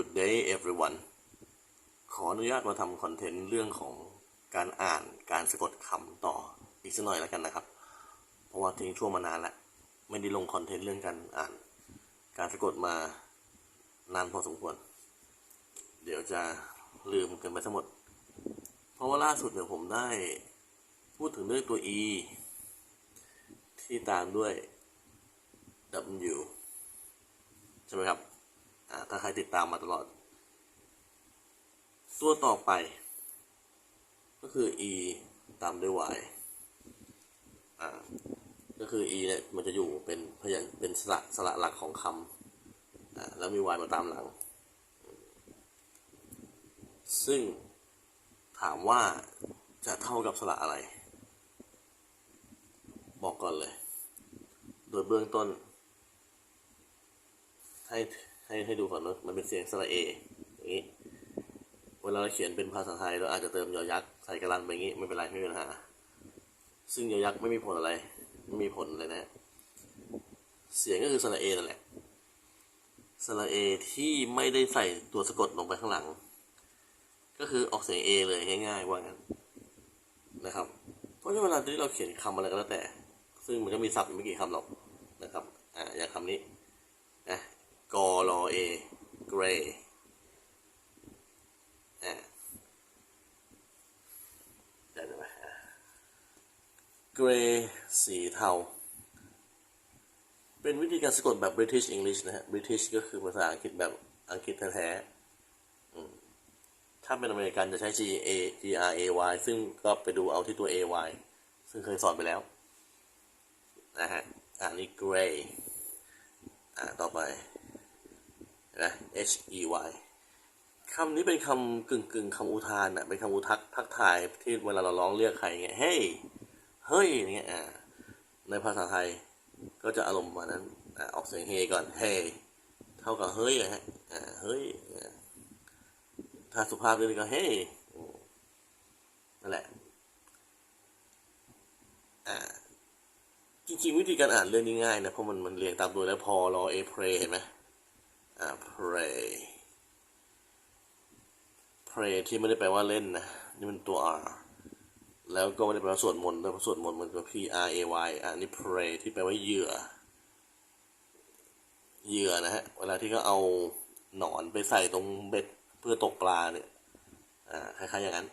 Good day everyone ขออนุญาตมาทำคอนเทนต์เรื่องของการอ่านการสะกดคำต่ออีกสักหน่อยแล้วกันนะครับ เพราะว่าทิ้งช่วงมานานแล้วไม่ได้ลงคอนเทนต์เรื่องการอ่าน การสะกดมานานพอสมควร เดี๋ยวจะลืมกันไปทั้งหมด เพราะว่าล่าสุดเนี่ยผมได้พูดถึงเรื่องตัว e ที่ตามด้วย w ใช่ไหมครับ ถ้าใครติดตามมาตลอด ตัวต่อไป ก็คือ e ตามด้วย y อ่าก็คือ e เนี่ยมันจะอยู่เป็นพยัญชนะเป็นสระสระหลักของคำอ่าแล้วมี y มาตามหลัง ซึ่งถามว่าจะเท่ากับสระอะไร บอกก่อนเลย โดยเบื้องต้นให้ ให้ให้ดูก่อนเนอะมันเป็นเสียงสระเออย่างนี้ เวลาเราเขียนเป็นภาษาไทยเราอาจจะเติมยอยักษ์ใส่กระลันไปอย่างนี้ไม่เป็นไรไม่เป็นปัญหาซึ่งยอยักษ์ไม่มีผลอะไร ไม่มีผลเลยนะ เสียงก็คือสระเอนั่นแหละสระเอที่ไม่ได้ใส่ตัวสะกดลงไปข้างหลัง ก็คือออกเสียงเอเลยง่ายๆว่างั้นนะครับ เพราะฉะนั้นเวลาที่เราเขียนคำอะไรก็แล้วแต่ ซึ่งมันก็มีศัพท์อยู่ไม่กี่คำหรอกนะครับ อ่าอย่างคำนี้นะ กอรอเอ gray อ่าได้ไหม gray สีเทา เป็นวิธีการสะกดแบบ British English นะฮะ British ก็คือภาษาอังกฤษแบบอังกฤษแท้ๆถ้าเป็นอเมริกันจะใช้ G A G R A Y ซึ่งก็ไปดูเอาที่ตัว A Y ซึ่งเคยสอนไปแล้ว นะฮะ อันนี้ gray อ่าต่อไป นะ H E Y คำนี้เป็นคำกึ่งกึ่งๆคำอุทานอะเป็นคำอุทักทักทายที่เวลาเราร้องเรียกใครเงี้ยเฮ้ยเฮ้ยอย่างเงี้ยอ่าในภาษาไทยก็จะอารมณ์ประมาณนั้นอ่าออกเสียงเฮก่อนเฮ้เท่ากับเฮ้ยฮะอ่าเฮ้ยถ้าสุภาพเรียกก็เฮ้อืมนั่นแหละอ่าจริงๆ วิธีการอ่านเรื่องนี้ง่ายนะเพราะมันมันเรียงตามตัวแล้วพอรอเอ pray เห็นไหม อ่า pray pray ที่ไม่ได้แปลว่าเล่นนะ นี่มันตัว r แล้วก็ไม่ได้แปลว่าสวดมนต์ด้วยเพราะสวดมนต์มันก็ p r a y อ่านี่ pray ที่แปลว่าเหยื่อ เหยื่อนะฮะ เวลาที่เขาเอาหนอนไปใส่ตรงเบ็ดเพื่อตกปลาเนี่ยอ่าคล้ายๆอย่างนั้น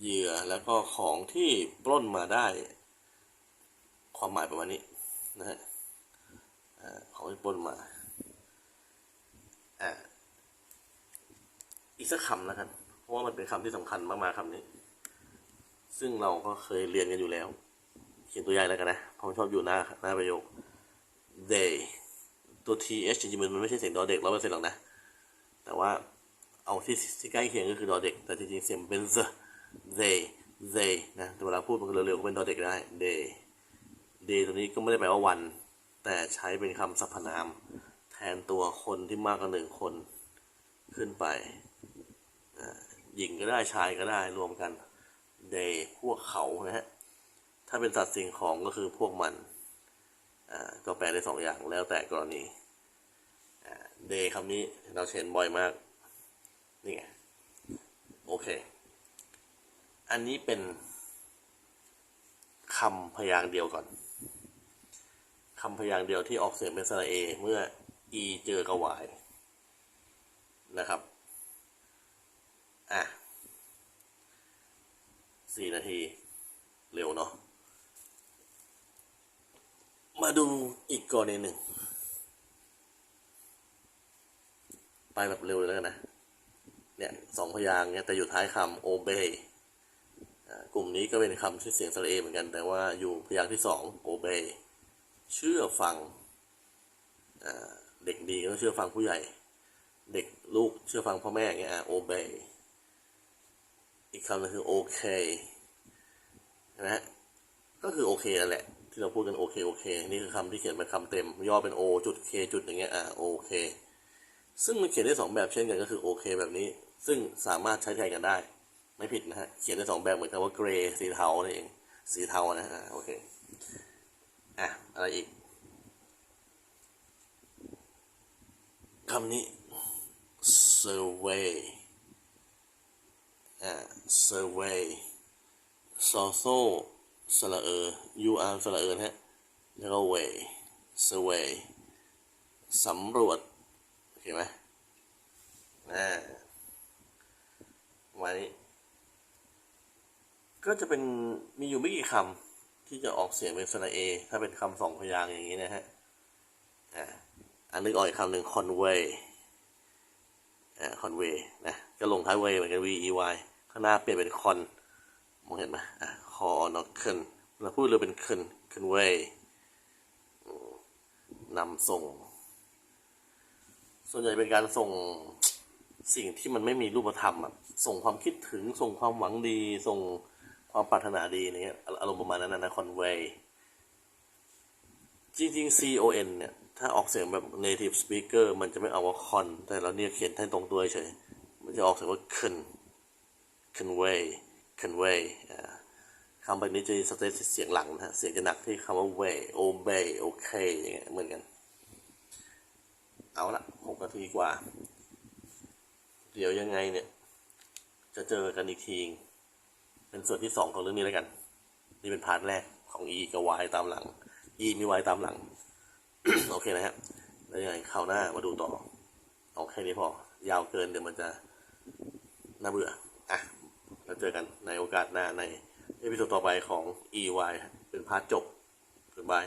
เหยื่อแล้วก็ของที่ปล้นมาได้ ความหมายประมาณนี้นะฮะของที่ปล้นมา อีกสักคำแล้วกัน เพราะว่ามันเป็นคำที่สำคัญมากๆคำนี้ ซึ่งเราก็เคยเรียนกันอยู่แล้ว เขียนตัวใหญ่แล้วกันนะผมชอบอยู่หน้าหน้าประโยค they ตัว th จริงๆมันไม่ใช่เสียงดอเด็กร้อยเปอร์เซ็นต์หรอกนะ แต่ว่าเอาที่ที่ใกล้เคียงก็คือดอเด็ก แต่จริงๆเสียงเป็น the they they นะแต่เวลาพูดมันก็เร็วๆก็เป็นดอเด็กได้ they day ตัวนี้ก็ไม่ได้แปลว่าวัน แต่ใช้เป็นคำสรรพนาม ทนตัวคนที่มากกว่าหนึ่งคนขึ้นไปหญิงก็ได้ชายก็ได้รวมกัน they พวกเขานะฮะถ้าเป็นสัตว์สิ่งของก็คือพวกมันก็แปลได้สองอย่างแล้วแต่กรณีอ่า they คำนี้เราเห็นบ่อยมาก นี่ไง โอเค อันนี้เป็นคำพยางค์เดียวก่อนคำพยางค์เดียวที่ออกเสียงเป็นสระเอเมื่อ e เจอกับ y นะครับ อะสี่นาที เร็วเนาะ มาดูอีกกรณีหนึ่ง ไปแบบเร็วเลยแล้วกันนะ เนี่ยสองพยางเนี่ยแต่อยู่ท้ายคำ obey อ่กลุ่มนี้ก็เป็นคำที่เสียงสระเอเหมือนกัน แต่ว่าอยู่พยางค์ที่สอง obey เชื่อฟังอ่า เด็กดีก็ต้องเชื่อฟังผู้ใหญ่ เด็กลูกเชื่อฟังพ่อแม่เงี้ยอะ obey อีกคำนึงคือ okay นะฮะก็คือโอเคนั่นแหละ ที่เราพูดกันโอเคโอเค นี่คือคำที่เขียนเป็นคำเต็ม ย่อเป็น o จุด k จุดอย่างเงี้ยอะโอเค ซึ่งมันเขียนได้สองแบบเช่นกันก็คือโอเคแบบนี้ ซึ่งสามารถใช้แทนกันได้ ไม่ผิดนะฮะ เขียนได้สองแบบเหมือนกันว่า gray สีเทานั่นเอง สีเทานะฮะโอเค อะ อะไรอีก คำนี้ survey อ่า survey ซอโซสระเออ u r สระเออนะฮะแล้วก็ way survey สำรวจโอเคไหมอ่าวันนี้ ก็จะเป็นมีอยู่ไม่กี่คำที่จะออกเสียงเป็นสระเอ ถ้าเป็นคำสองพยางค์อย่างนี้นะฮะอ่า อันนึกออกอีกคำหนึ่ง convey อ่า convey นะก็ลงท้าย way เหมือนกัน v e y ข้างหน้าเปลี่ยนเป็น con มองเห็นไหมอะ con เขึ้นเราพูดเลยเป็น con convey นำส่ง ส่วนใหญ่เป็นการส่งสิ่งที่มันไม่มีรูปธรรมอะส่งความคิดถึง ส่งความหวังดี ส่งความปรารถนาดีเงี้ยอารมณ์ประมาณนั้นนะ convey จริงๆ con เนี่ย ถ้าออกเสียงแบบ native speaker มันจะไม่เอาว่า con แต่เราเนี่ยเขียนให้ตรงตัวเฉย มันจะออกเสียงว่า con convey convey คำแบบนี้จะสเตทเสียงหลังนะฮะ เสียงจะหนักที่คำว่า way obey okay อย่างเงี้ยเหมือนกัน เอาละหกนาทีกว่า เดี๋ยวยังไงเนี่ย จะเจอกันอีกที เป็นส่วนที่สองของเรื่องนี้แล้วกัน นี่เป็นพาร์ทแรกของ E กับ Y ตามหลัง E มี Y ตามหลัง เคนะฮะแล้วยังไงคราวหน้ามาดูต่อเอาแค่นี้พอ ยาวเกินเดี๋ยวมันจะน่าเบื่อ อะแล้วเจอกันในโอกาสหน้าในเอพิโซดต่อไปของ EY เป็นพาร์ทจบบ๊ายบาย